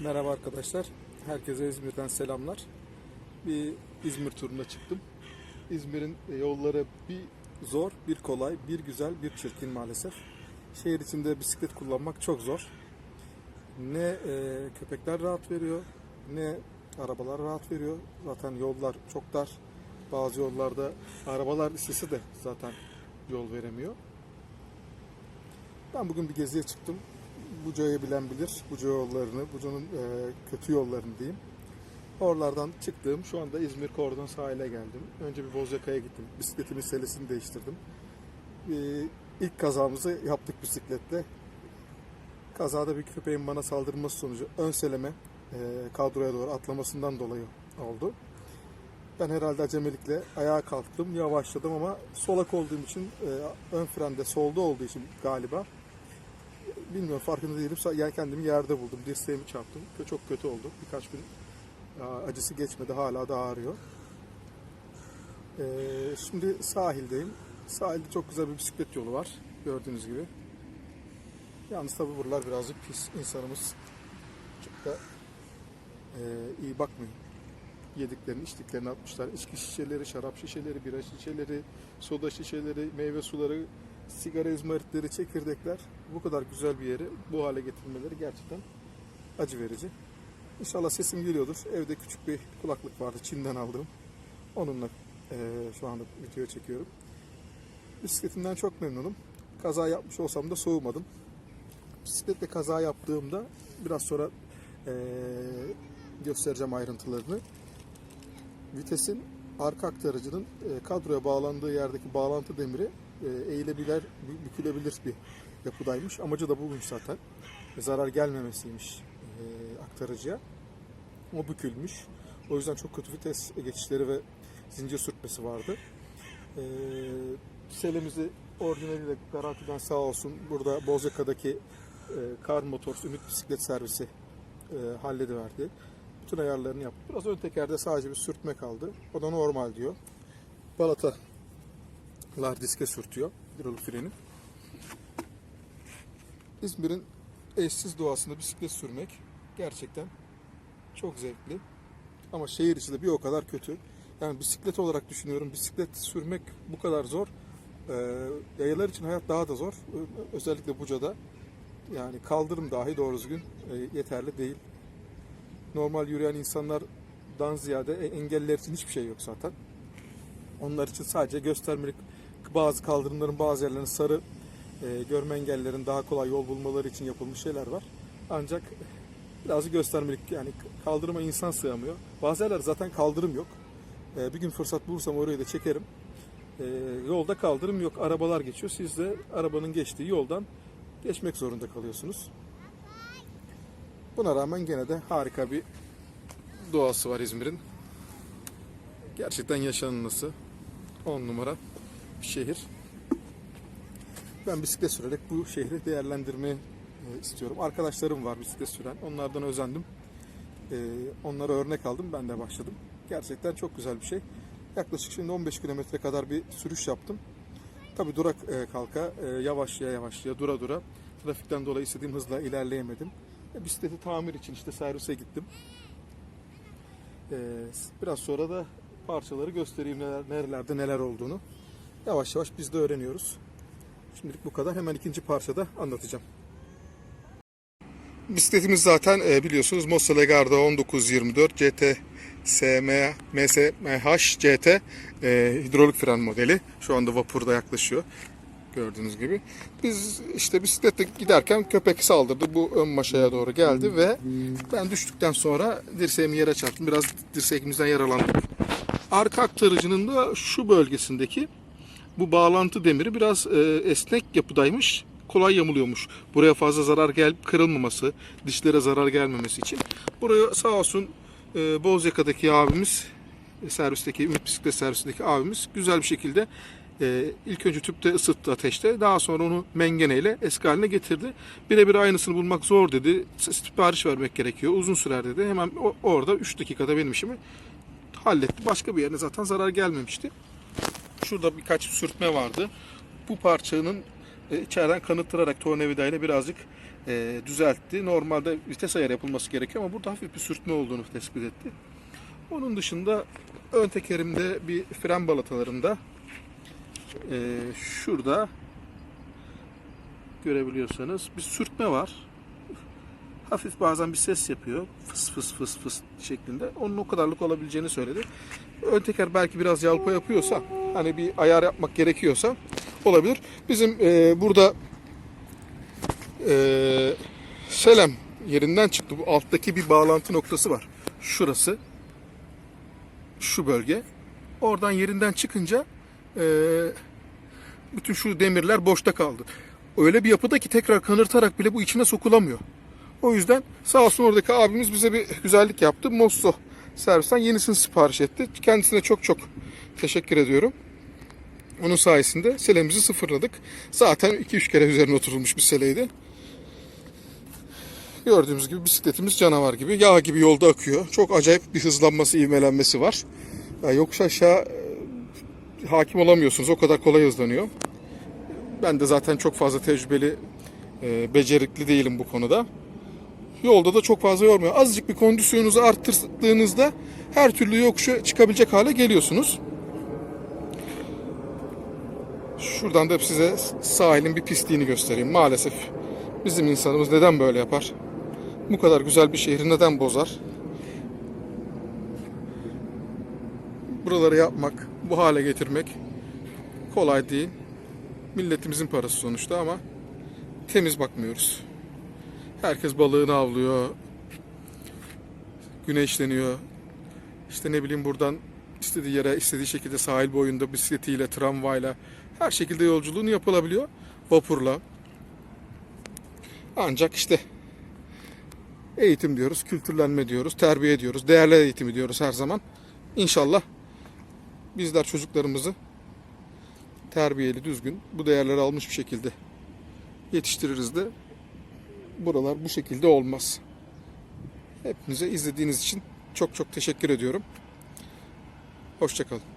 Merhaba arkadaşlar. Herkese İzmir'den selamlar. Bir İzmir turuna çıktım. İzmir'in yolları bir zor, bir kolay, bir güzel, bir çirkin maalesef. Şehir içinde bisiklet kullanmak çok zor. Ne e, köpekler rahat veriyor, ne arabalar rahat veriyor. Zaten yollar çok dar. Bazı yollarda arabalar istese de zaten yol veremiyor. Ben bugün bir geziye çıktım. Buca'yı bilen bilir. Buca yollarını, Buca'nın e, kötü yollarını diyeyim. Oralardan çıktım. Şu anda İzmir Kordon sahile geldim. Önce bir Bozyaka'ya gittim. Bisikletimin selesini değiştirdim. E, ilk kazamızı yaptık bisikletle. Kazada bir köpeğin bana saldırması sonucu ön seleme e, kadroya doğru atlamasından dolayı oldu. Ben herhalde acemilikle ayağa kalktım, yavaşladım ama solak olduğum için, e, ön frende solda olduğu için galiba bilmiyorum farkında değilim. Yani kendimi yerde buldum. Dirseğimi çarptım. Çok kötü oldu. Birkaç gün aa, acısı geçmedi. Hala da ağrıyor. Ee, şimdi sahildeyim. Sahilde çok güzel bir bisiklet yolu var. Gördüğünüz gibi. Yalnız tabi buralar birazcık pis. İnsanımız çok da e, iyi bakmıyor. Yediklerini, içtiklerini atmışlar. İçki şişeleri, şarap şişeleri, bira şişeleri, soda şişeleri, meyve suları, sigara izmaritleri, çekirdekler bu kadar güzel bir yeri bu hale getirmeleri gerçekten acı verici. İnşallah sesim geliyordur. Evde küçük bir kulaklık vardı Çin'den aldığım. Onunla eee, şu anda video çekiyorum. Bisikletimden çok memnunum. Kaza yapmış olsam da soğumadım. Bisikletle kaza yaptığımda biraz sonra eee, göstereceğim ayrıntılarını. Vitesin arka aktarıcının e, kadroya bağlandığı yerdeki bağlantı demiri e, eğilebilir, bü- bükülebilir bir yapıdaymış. Amacı da buymuş zaten. E, Zarar gelmemesiymiş e, aktarıcıya. O bükülmüş. O yüzden çok kötü vites geçişleri ve zincir sürtmesi vardı. E, selemizi orijinaliyle garantiden sağ olsun burada Bozyaka'daki e, Kar Motors Ümit Bisiklet Servisi e, hallediverdi. Bütün ayarlarını yaptı. Biraz ön tekerde sadece bir sürtme kaldı. O da normal diyor. Balatalar diske sürtüyor. Hidrolik freni. İzmir'in eşsiz doğasında bisiklet sürmek gerçekten çok zevkli. Ama şehir içi de bir o kadar kötü. Yani bisiklet olarak düşünüyorum. Bisiklet sürmek bu kadar zor. Ee, yayalar için hayat daha da zor. Özellikle Buca'da. Yani kaldırım dahi doğru düzgün e, yeterli değil. Normal yürüyen insanlardan ziyade e- engelliler için hiçbir şey yok zaten. Onlar için sadece göstermelik bazı kaldırımların bazı yerlerinin sarı e, görme engellilerin daha kolay yol bulmaları için yapılmış şeyler var. Ancak birazcık göstermelik yani kaldırıma insan sığamıyor. Bazı yerler zaten kaldırım yok. E, bir gün fırsat bulursam orayı da çekerim. E, yolda kaldırım yok. Arabalar geçiyor. Siz de arabanın geçtiği yoldan geçmek zorunda kalıyorsunuz. Buna rağmen gene de harika bir doğası var İzmir'in. Gerçekten yaşanılması 10 numara bir şehir. Ben bisiklet sürerek bu şehri değerlendirmeyi e, istiyorum. Arkadaşlarım var bisiklet süren. Onlardan özendim. E, onlara örnek aldım. Ben de başladım. Gerçekten çok güzel bir şey. Yaklaşık şimdi 15 kilometre kadar bir sürüş yaptım. Tabi durak e, kalka yavaşlaya yavaşlaya dura dura trafikten dolayı istediğim hızla ilerleyemedim. Bisikleti tamir için işte servise gittim. Biraz sonra da parçaları göstereyim neler, nerelerde neler olduğunu. Yavaş yavaş biz de öğreniyoruz. Şimdilik bu kadar. Hemen ikinci parçada anlatacağım. Bisikletimiz zaten e, biliyorsunuz Mossa Legarda 1924 GT SM MSMH GT e, hidrolik fren modeli. Şu anda vapurda yaklaşıyor. Gördüğünüz gibi. Biz işte bisikletle giderken köpek saldırdı. Bu ön maşaya doğru geldi ve ben düştükten sonra dirseğimi yere çarptım. Biraz dirseğimizden yaralandık. Arka aktarıcının da şu bölgesindeki bu bağlantı demiri biraz e, esnek yapıdaymış. Kolay yamuluyormuş. Buraya fazla zarar gel kırılmaması, dişlere zarar gelmemesi için. Buraya sağ olsun e, Bozyaka'daki abimiz, e, servisteki Ümit Bisiklet servisindeki abimiz güzel bir şekilde e, ilk önce tüpte ısıttı ateşte. Daha sonra onu mengeneyle eski haline getirdi. Birebir aynısını bulmak zor dedi. Sipariş vermek gerekiyor. Uzun sürer dedi. Hemen orada 3 dakikada benim işimi halletti. Başka bir yerine zaten zarar gelmemişti. Şurada birkaç sürtme vardı. Bu parçanın e, içeriden kanıttırarak tornavida ile birazcık e, düzeltti. Normalde vites ayarı yapılması gerekiyor ama burada hafif bir sürtme olduğunu tespit etti. Onun dışında ön tekerimde bir fren balatalarında e, şurada görebiliyorsanız bir sürtme var. Hafif bazen bir ses yapıyor. Fıs fıs fıs fıs şeklinde. Onun o kadarlık olabileceğini söyledi. Ön teker belki biraz yalpa yapıyorsa hani bir ayar yapmak gerekiyorsa olabilir. Bizim e, burada e, Selem yerinden çıktı. Bu alttaki bir bağlantı noktası var. Şurası. Şu bölge. Oradan yerinden çıkınca e, bütün şu demirler boşta kaldı. Öyle bir yapıda ki tekrar kanırtarak bile bu içine sokulamıyor. O yüzden sağ olsun oradaki abimiz bize bir güzellik yaptı. Mosso servisten yenisini sipariş etti. Kendisine çok çok teşekkür ediyorum. Onun sayesinde selemizi sıfırladık. Zaten 2-3 kere üzerine oturulmuş bir seleydi. Gördüğümüz gibi bisikletimiz canavar gibi. Yağ gibi yolda akıyor. Çok acayip bir hızlanması, ivmelenmesi var. Ya yokuş aşağı e, hakim olamıyorsunuz. O kadar kolay hızlanıyor. Ben de zaten çok fazla tecrübeli, e, becerikli değilim bu konuda. Yolda da çok fazla yormuyor. Azıcık bir kondisyonunuzu arttırdığınızda her türlü yokuşa çıkabilecek hale geliyorsunuz. Şuradan da size sahilin bir pisliğini göstereyim. Maalesef bizim insanımız neden böyle yapar? Bu kadar güzel bir şehri neden bozar? Buraları yapmak, bu hale getirmek kolay değil. Milletimizin parası sonuçta ama temiz bakmıyoruz. Herkes balığını avlıyor. Güneşleniyor. İşte ne bileyim buradan istediği yere istediği şekilde sahil boyunda bisikletiyle, tramvayla her şekilde yolculuğunu yapılabiliyor. Vapurla. Ancak işte eğitim diyoruz, kültürlenme diyoruz, terbiye ediyoruz, değerler eğitimi diyoruz her zaman. İnşallah bizler çocuklarımızı terbiyeli, düzgün, bu değerleri almış bir şekilde yetiştiririz de buralar bu şekilde olmaz. Hepinize izlediğiniz için çok çok teşekkür ediyorum. Hoşçakalın.